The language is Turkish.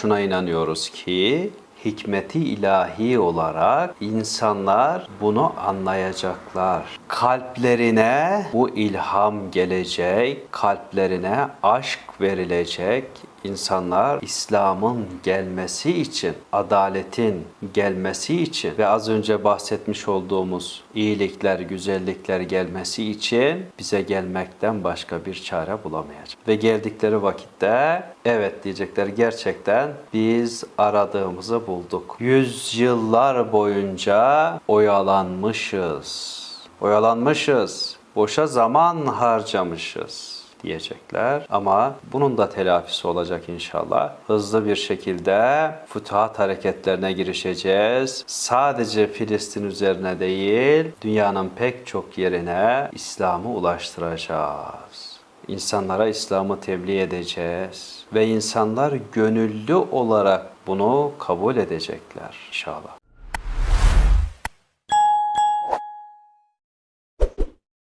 şuna inanıyoruz ki hikmeti ilahi olarak insanlar bunu anlayacaklar. Kalplerine bu ilham gelecek, kalplerine aşk verilecek. İnsanlar İslam'ın gelmesi için, adaletin gelmesi için ve az önce bahsetmiş olduğumuz iyilikler, güzellikler gelmesi için bize gelmekten başka bir çare bulamayacak. Ve geldikleri vakitte evet diyecekler gerçekten biz aradığımızı bulduk. Yüzyıllar boyunca oyalanmışız. Oyalanmışız. Boşa zaman harcamışız diyecekler. Ama bunun da telafisi olacak inşallah. Hızlı bir şekilde fütuhat hareketlerine girişeceğiz. Sadece Filistin üzerine değil, dünyanın pek çok yerine İslam'ı ulaştıracağız. İnsanlara İslam'ı tebliğ edeceğiz ve insanlar gönüllü olarak bunu kabul edecekler inşallah.